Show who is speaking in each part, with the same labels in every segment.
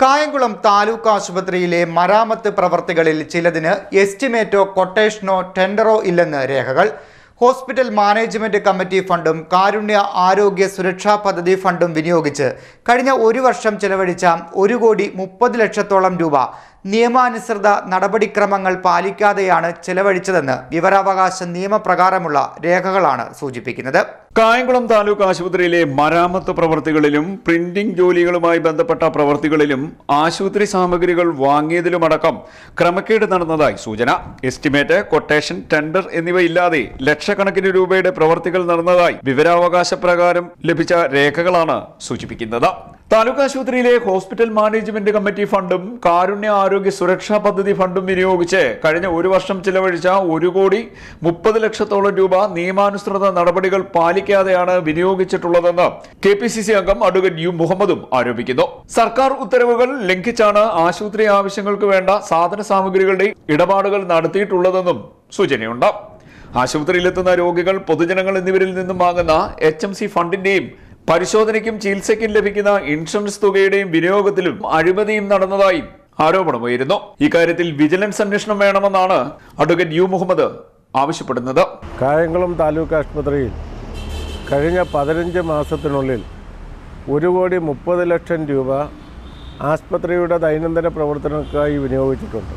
Speaker 1: കായംകുളം താലൂക്ക് ആശുപത്രിയിലെ മരാമത്ത് പ്രവർത്തികളിൽ ചിലതിന് എസ്റ്റിമേറ്റോ കൊട്ടേഷനോ ടെൻഡറോ ഇല്ലെന്ന് രേഖകൾ. ഹോസ്പിറ്റൽ മാനേജ്മെന്റ് കമ്മിറ്റി ഫണ്ടും കാരുണ്യ ആരോഗ്യ സുരക്ഷാ പദ്ധതി ഫണ്ടും വിനിയോഗിച്ച് കഴിഞ്ഞ ഒരു വർഷം ചെലവഴിച്ച ഒരു കോടി മുപ്പത് ലക്ഷത്തോളം രൂപ നിയമാനുസൃത നടപടിക്രമങ്ങൾ പാലിക്കാതെയാണ് ചെലവഴിച്ചതെന്ന് വിവരാവകാശ നിയമപ്രകാരമുള്ള രേഖകളാണ് സൂചിപ്പിക്കുന്നത്.
Speaker 2: കായംകുളം താലൂക്ക് ആശുപത്രിയിലെ മരാമത്ത് പ്രവർത്തികളിലും പ്രിന്റിംഗ് ജോലികളുമായി ബന്ധപ്പെട്ട പ്രവർത്തികളിലും ആശുപത്രി സാമഗ്രികൾ വാങ്ങിയതിലുമടക്കം ക്രമക്കേട് നടന്നതായി സൂചന. എസ്റ്റിമേറ്റ് കൊട്ടേഷൻ ടെൻഡർ എന്നിവയില്ലാതെ ലക്ഷക്കണക്കിന് രൂപയുടെ പ്രവർത്തികൾ നടന്നതായി വിവരാവകാശ പ്രകാരം ലഭിച്ച രേഖകളാണ് സൂചിപ്പിക്കുന്നത്. താലൂക്ക് ആശുപത്രിയിലെ ഹോസ്പിറ്റൽ മാനേജ്മെന്റ് കമ്മിറ്റി ഫണ്ടും കാരുണ്യ ആരോഗ്യ സുരക്ഷാ പദ്ധതി ഫണ്ടും വിനിയോഗിച്ച് കഴിഞ്ഞ ഒരു വർഷം ചിലവഴിച്ച ഒരു കോടി മുപ്പത് ലക്ഷത്തോളം രൂപ നിയമാനുസൃത നടപടികൾ പാലിക്കാതെയാണ് വിനിയോഗിച്ചിട്ടുള്ളതെന്ന് കെ പി സി സി അംഗം അഡ്വക്കേറ്റ് യു മുഹമ്മദും ആരോപിക്കുന്നു. സർക്കാർ ഉത്തരവുകൾ ലംഘിച്ചാണ് ആശുപത്രി ആവശ്യങ്ങൾക്ക് വേണ്ട സാധന സാമഗ്രികളുടെ ഇടപാടുകൾ നടത്തിയിട്ടുള്ളതെന്നും സൂചനയുണ്ട്. ആശുപത്രിയിലെത്തുന്ന രോഗികൾ പൊതുജനങ്ങൾ എന്നിവരിൽ നിന്നും വാങ്ങുന്ന എച്ച് എം സി ഫണ്ടിന്റെയും പരിശോധനയ്ക്കും ചികിത്സയ്ക്കും ലഭിക്കുന്ന ഇൻഷുറൻസ് തുകയുടെയും വിനിയോഗത്തിലും അഴിമതിയും നടന്നതായും ആരോപണമുയരുന്നു ഇക്കാര്യത്തിൽ വിജിലൻസ് അന്വേഷണം വേണമെന്നാണ് അഡ്വക്കേറ്റ് യു മുഹമ്മദ് ആവശ്യപ്പെടുന്നത്.
Speaker 3: കായംകുളം താലൂക്ക് ആശുപത്രിയിൽ കഴിഞ്ഞ പതിനഞ്ച് മാസത്തിനുള്ളിൽ ഒരു കോടി മുപ്പത് ലക്ഷം രൂപ ആശുപത്രിയുടെ ദൈനംദിന പ്രവർത്തനങ്ങൾക്കായി വിനിയോഗിച്ചിട്ടുണ്ട്.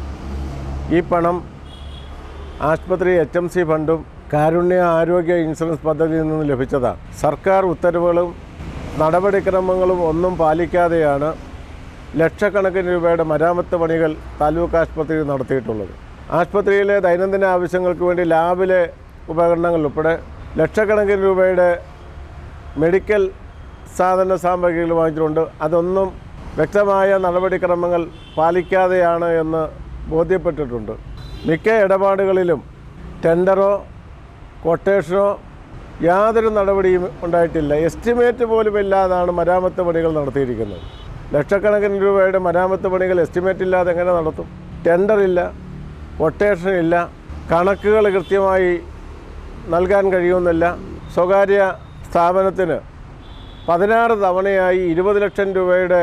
Speaker 3: ഈ പണം ആശുപത്രി എച്ച് എം സി ഫണ്ടും കാരുണ്യ ആരോഗ്യ ഇൻഷുറൻസ് പദ്ധതിയിൽ നിന്ന് ലഭിച്ചതാണ് സർക്കാർ ഉത്തരവുകളും നടപടിക്രമങ്ങളും ഒന്നും പാലിക്കാതെയാണ് ലക്ഷക്കണക്കിന് രൂപയുടെ മരാമത്ത് പണികൾ താലൂക്ക് ആശുപത്രിയിൽ നടത്തിയിട്ടുള്ളത്. ആശുപത്രിയിലെ ദൈനംദിന ആവശ്യങ്ങൾക്ക് വേണ്ടി ലാബിലെ ഉപകരണങ്ങൾ ഉൾപ്പെടെ ലക്ഷക്കണക്കിന് രൂപയുടെ മെഡിക്കൽ സാധന സാമഗ്രികൾ വാങ്ങിച്ചിട്ടുണ്ട്. അതൊന്നും വ്യക്തമായ നടപടിക്രമങ്ങൾ പാലിക്കാതെയാണ് എന്ന് ബോധ്യപ്പെട്ടിട്ടുണ്ട്. മിക്ക ഇടപാടുകളിലും ടെൻഡറോ കൊട്ടേഷനോ യാതൊരു നടപടിയും ഉണ്ടായിട്ടില്ല. എസ്റ്റിമേറ്റ് പോലും ഇല്ലാതാണ് മരാമത്ത് പണികൾ നടത്തിയിരിക്കുന്നത്. ലക്ഷക്കണക്കിന് രൂപയുടെ മരാമത്ത് പണികൾ എസ്റ്റിമേറ്റ് ഇല്ലാതെ എങ്ങനെ നടത്തും? ടെൻഡറില്ല കൊട്ടേഷൻ ഇല്ല കണക്കുകൾ കൃത്യമായി നൽകാൻ കഴിയുന്നില്ല. സ്വകാര്യ സ്ഥാപനത്തിന് പതിനാറ് തവണയായി ഇരുപത് ലക്ഷം രൂപയുടെ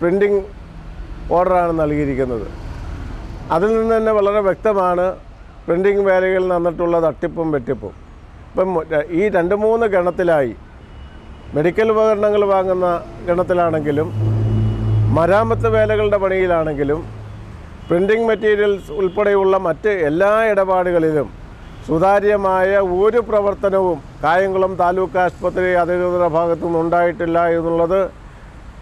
Speaker 3: പ്രിന്റിംഗ് ഓർഡറാണ് നൽകിയിരിക്കുന്നത്. അതിൽ നിന്ന് തന്നെ വളരെ വ്യക്തമാണ് പ്രിന്റിംഗ് വേലകളിൽ നിന്നിട്ടുള്ള തട്ടിപ്പും വെട്ടിപ്പും. ഇപ്പം ഈ രണ്ട് മൂന്ന് ഗണത്തിലായി മെഡിക്കൽ ഉപകരണങ്ങൾ വാങ്ങുന്ന ഗണത്തിലാണെങ്കിലും മരാമത്ത് വേലകളുടെ പണിയിലാണെങ്കിലും പ്രിന്റിംഗ് മെറ്റീരിയൽസ് ഉൾപ്പെടെയുള്ള മറ്റ് എല്ലാ ഇടപാടുകളിലും സുതാര്യമായ ഒരു പ്രവർത്തനവും കായംകുളം താലൂക്ക് ആശുപത്രി അധികൃതരുടെ ഭാഗത്തു നിന്നുണ്ടായിട്ടില്ല എന്നുള്ളത്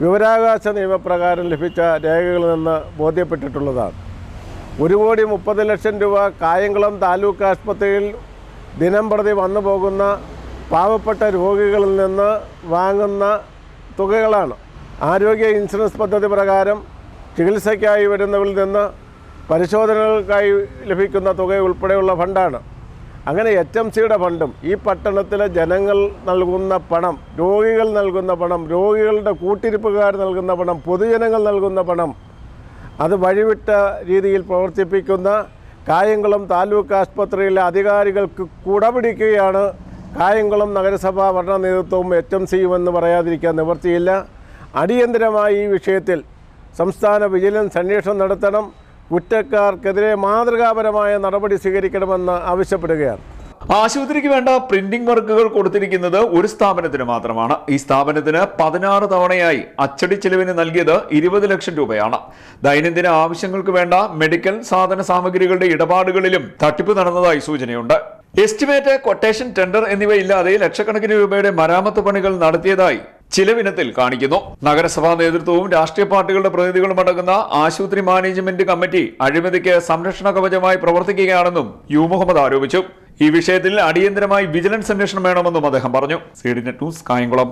Speaker 3: വിവരാവകാശ നിയമപ്രകാരം ലഭിച്ച രേഖകളിൽ നിന്ന് ബോധ്യപ്പെട്ടിട്ടുള്ളതാണ്. ഒരു കോടി മുപ്പത് ലക്ഷം രൂപ കായംകുളം താലൂക്ക് ആശുപത്രിയിൽ ദിനം പ്രതി വന്നു പോകുന്ന പാവപ്പെട്ട രോഗികളിൽ നിന്ന് വാങ്ങുന്ന തുകകളാണ്. ആരോഗ്യ ഇൻഷുറൻസ് പദ്ധതി പ്രകാരം ചികിത്സയ്ക്കായി വരുന്നവരിൽ നിന്ന് പരിശോധനകൾക്കായി ലഭിക്കുന്ന തുക ഉൾപ്പെടെയുള്ള ഫണ്ടാണ്. അങ്ങനെ എച്ച് എം സിയുടെ ഫണ്ടും ഈ പട്ടണത്തിലെ ജനങ്ങൾ നൽകുന്ന പണം രോഗികൾ നൽകുന്ന പണം രോഗികളുടെ കൂട്ടിരിപ്പുകാർ നൽകുന്ന പണം പൊതുജനങ്ങൾ നൽകുന്ന പണം അത് വഴിവിട്ട രീതിയിൽ പ്രവർത്തിപ്പിക്കുന്ന കായംകുളം താലൂക്ക് ആശുപത്രിയിലെ അധികാരികൾക്ക് കുടപിടിക്കുകയാണ്. കായംകുളം നഗരസഭാ ഭരണ നേതൃത്വവും എച്ച് എം സിയും എന്ന് പറയാതിരിക്കാൻ നിവർത്തിയില്ല അടിയന്തരമായി ഈ വിഷയത്തിൽ സംസ്ഥാന വിജിലൻസ് അന്വേഷണം നടത്തണം. കുറ്റക്കാർക്കെതിരെ മാതൃകാപരമായ നടപടി സ്വീകരിക്കണമെന്ന് ആവശ്യപ്പെടുകയാണ്.
Speaker 2: ആശുപത്രിക്ക് വേണ്ട പ്രിന്റിംഗ് വർക്കുകൾ കൊടുത്തിരിക്കുന്നത് ഒരു സ്ഥാപനത്തിന് മാത്രമാണ്. ഈ സ്ഥാപനത്തിന് പതിനാറ് തവണയായി അച്ചടി ചെലവിന് നൽകിയത് ഇരുപത് ലക്ഷം രൂപയാണ്. ദൈനംദിന ആവശ്യങ്ങൾക്ക് വേണ്ട മെഡിക്കൽ സാധന സാമഗ്രികളുടെ ഇടപാടുകളിലും തട്ടിപ്പ് നടന്നതായി സൂചനയുണ്ട്. എസ്റ്റിമേറ്റ് കൊട്ടേഷൻ ടെൻഡർ എന്നിവ ഇല്ലാതെ ലക്ഷക്കണക്കിന് രൂപയുടെ മരാമത്ത് പണികൾ നടത്തിയതായി ചിലവിനത്തിൽ കാണിക്കുന്നു. നഗരസഭാ നേതൃത്വവും രാഷ്ട്രീയ പാർട്ടികളുടെ പ്രതിനിധികളും അടങ്ങുന്ന ആശുപത്രി മാനേജ്മെന്റ് കമ്മിറ്റി അഴിമതിക്ക് സംരക്ഷണ കവചമായി പ്രവർത്തിക്കുകയാണെന്നും യു മുഹമ്മദ് ആരോപിച്ചു. ഈ വിഷയത്തിൽ അടിയന്തരമായി വിജിലൻസ് അന്വേഷണം വേണമെന്നും അദ്ദേഹം പറഞ്ഞു. സീഡിന്റെ ഡി നെറ്റ് ന്യൂസ് കായംകുളം.